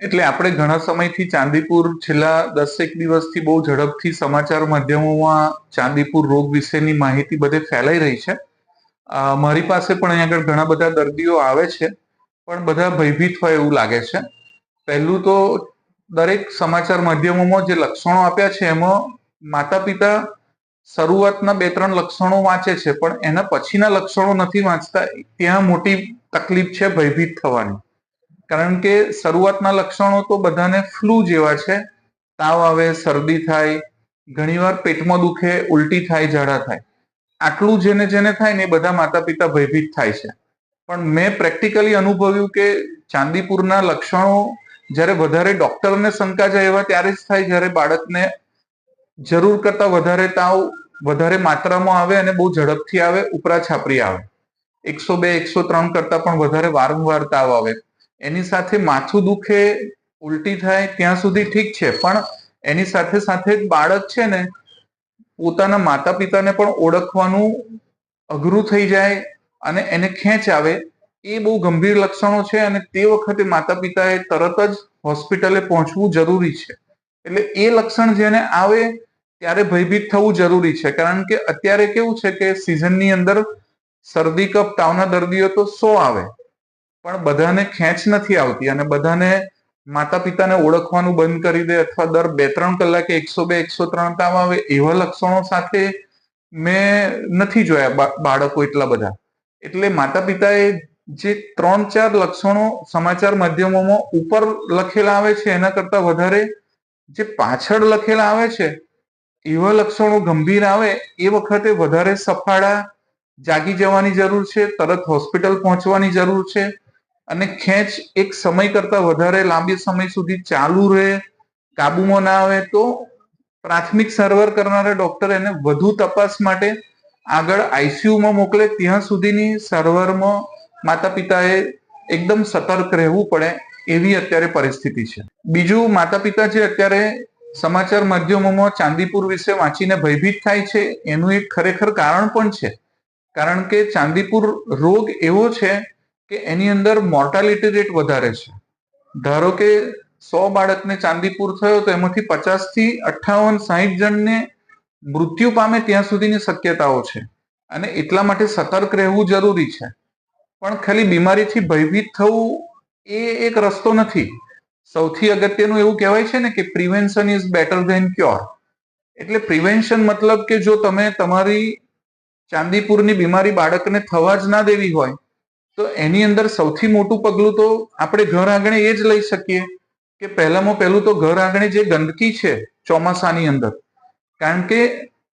એટલે આપણે ઘણા સમયથી ચાંદીપુર છેલ્લા દસેક દિવસથી બહુ ઝડપથી સમાચાર માધ્યમોમાં ચાંદીપુર રોગ વિશેની માહિતી બધે ફેલાઈ રહી છે. મારી પાસે પણ અહીં આગળ ઘણા બધા દર્દીઓ આવે છે, પણ બધા ભયભીત હોય એવું લાગે છે. પહેલું તો દરેક સમાચાર માધ્યમોમાં જે લક્ષણો આપ્યા છે, એમાં માતા પિતા શરૂઆતના બે ત્રણ લક્ષણો વાંચે છે, પણ એના પછીના લક્ષણો નથી વાંચતા, ત્યાં મોટી તકલીફ છે ભયભીત થવાની. કારણ કે શરૂઆતના લક્ષણો તો બધાને ફ્લૂ જેવા છે. તાવ આવે, શરદી થાય, ઘણીવાર પેટમાં દુખે, ઉલટી થાય, ઝાડા થાય. આટલું જેને જેને થાય ને એ બધા માતા પિતા ભયભીત થાય છે. પણ મેં પ્રેક્ટિકલી અનુભવ્યું કે ચાંદીપુરના લક્ષણો જ્યારે વધારે ડોક્ટરને શંકા જાય એવા ત્યારે જ થાય જ્યારે બાળકને જરૂર કરતા વધારે તાવ, વધારે માત્રામાં આવે અને બહુ ઝડપથી આવે ઉપરા છાપરી આવે. એકસો બે, એકસો ત્રણ કરતા પણ વધારે વારંવાર તાવ આવે. એની સાથે માથું દુખે, ઉલટી થાય, ત્યાં સુધી ઠીક છે. પણ એની સાથે સાથે જ બાળક છે ને, પોતાના માતા પિતાને પણ ઓળખવાનું અઘરું થઈ જાય અને એને ખેંચ આવે. એ બહુ ગંભીર લક્ષણો છે અને તે વખતે માતા પિતાએ તરત જ હોસ્પિટલે પહોંચવું જરૂરી છે. એટલે એ લક્ષણ જેને આવે ત્યારે ભયભીત થવું જરૂરી છે. કારણ કે અત્યારે કેવું છે કે સિઝનની અંદર શરદી, કફ, તાવના દર્દીઓ તો સો આવે. પણ બધાને ખેંચ નથી આવતી અને બધાને માતા પિતાને ઓળખવાનું બંધ કરી દે અથવા દર બે ત્રણ કલાકે એકસો બે, એકસો ત્રણ તાવ આવે, એવા લક્ષણો સાથે મેં નથી જોયા બાળકો એટલા બધા. એટલે માતા પિતાએ જે ત્રણ ચાર લક્ષણો સમાચાર માધ્યમોમાં ઉપર લખેલા આવે છે, એના કરતા વધારે જે પાછળ લખેલા આવે છે, એવા લક્ષણો ગંભીર આવે, એ વખતે વધારે સફાળા, જાગી જવાની જરૂર છે, તરત હોસ્પિટલ પહોંચવાની જરૂર છે અને ખેંચ એક સમય કરતા વધારે લાંબી સમય સુધી ચાલુ રહે, કાબુમાં ના આવે તો પ્રાથમિક સારવાર કરનારા ડોક્ટર એને વધુ તપાસ માટે આગળ આઈસીયુમાં મોકલે. ત્યાં સુધીની સારવારમાં માતા પિતાએ એકદમ સતર્ક રહેવું પડે એવી અત્યારે પરિસ્થિતિ છે. બીજું માતા પિતા જે અત્યારે સમાચાર માધ્યમોમાં ચાંદીપુર વિશે વાંચીને ભયભીત થાય છે, એનું એક ખરેખર કારણ પણ છે. કારણ કે ચાંદીપુર રોગ એવો છે કે એની અંદર મોર્ટાલિટી રેટ વધારે છે. ધારો કે સો બાળકને ચાંદીપુર થયો તો એમાંથી પચાસથી અઠ્ઠાવન, સાહીઠ જણને મૃત્યુ પામે ત્યાં સુધીની શક્યતાઓ છે. અને એટલા માટે સતર્ક રહેવું જરૂરી છે. પણ ખાલી બીમારીથી ભયભીત થવું એ એક રસ્તો નથી. સૌથી અગત્યનું એવું કહેવાય છે ને કે prevention is better than cure એટલે પ્રિવેન્શન મતલબ કે જો તમે તમારી ચાંદીપુરની બીમારી બાળકને થવા જ ના દેવી હોય તો એની અંદર સૌથી મોટું પગલું તો આપણે ઘર આંગણે એ જ લઈ શકીએ કે પહેલામાં પહેલું તો ઘર આંગણે જે ગંદકી છે ચોમાસાની અંદર. કારણ કે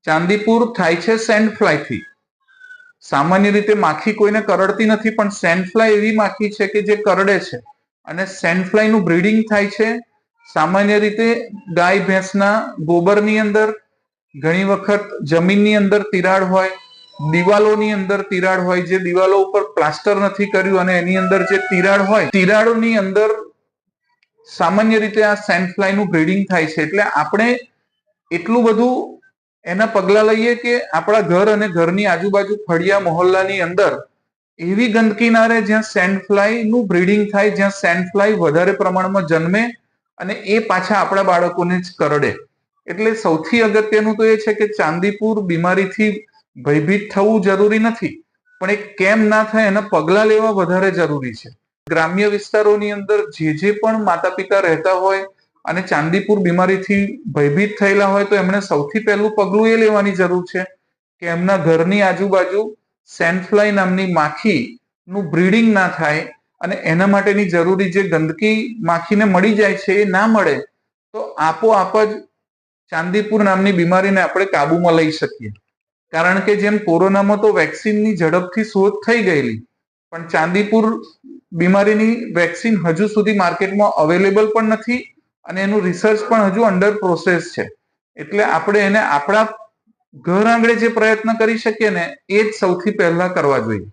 ચાંદીપુર થાય છે સેન્ડ ફ્લાયથી સામાન્ય રીતે માખી કોઈને કરડતી નથી, પણ સેન્ડ ફ્લાય એવી માખી છે કે જે કરડે છે. અને સેન્ડ ફ્લાયનું બ્રીડિંગ થાય છે સામાન્ય રીતે ગાય ભેંસના ગોબરની અંદર, ઘણી વખત જમીનની અંદર તિરાડ હોય દિવાલોની અંદર તિરાડ હોય, જે દિવાલો ઉપર પ્લાસ્ટર નથી કર્યું અને એની અંદર જે તિરાડ હોય, તિરાડોની અંદર સામાન્ય રીતે આ સેન્ડ ફ્લાયનું બ્રીડિંગ થાય છે. એટલે આપણે એટલું બધું એના પગલા લઈએ કે આપણા ઘર અને ઘરની આજુબાજુ ફળિયા મોહલ્લાની અંદર એવી ગંદકી ના રહે જ્યાં સેન્ડ ફ્લાય બ્રીડિંગ થાય, જ્યાં સેન્ડ ફ્લાય વધારે પ્રમાણમાં જન્મે અને એ પાછા આપણા બાળકોને જ કરડે. એટલે સૌથી અગત્યનું તો એ છે કે ચાંદીપુર બીમારીથી ભયભીત થવું જરૂરી નથી, પણ એ કેમ ના થાય એના પગલા લેવા વધારે જરૂરી છે. ગ્રામ્ય વિસ્તારોની અંદર જે જે પણ માતા પિતા રહેતા હોય અને ચાંદીપુર બીમારીથી ભયભીત થયેલા હોય તો એમણે સૌથી પહેલું પગલું એ લેવાની જરૂર છે કે એમના ઘરની આજુબાજુ સેન્ડફ્લાય નામની માખી નું બ્રીડિંગ ના થાય અને એના માટેની જરૂરી જે ગંદકી માખીને મળી જાય છે એ ના મળે, તો આપોઆપ જ ચાંદીપુર નામની બીમારીને આપણે કાબુમાં લઈ શકીએ. કારણ કે જેમ કોરોનામાં તો વેક્સિનની ઝડપથી શોધ થઈ ગયેલી, પણ ચાંદીપુર બીમારીની વેક્સિન હજુ સુધી માર્કેટમાં અવેલેબલ પણ નથી અને એનું રિસર્ચ પણ હજુ અંડર પ્રોસેસ છે. એટલે આપણે એને આપણા ઘર આંગણે જે પ્રયત્ન કરી શકીએ ને એ જ સૌથી પહેલા કરવા જોઈએ.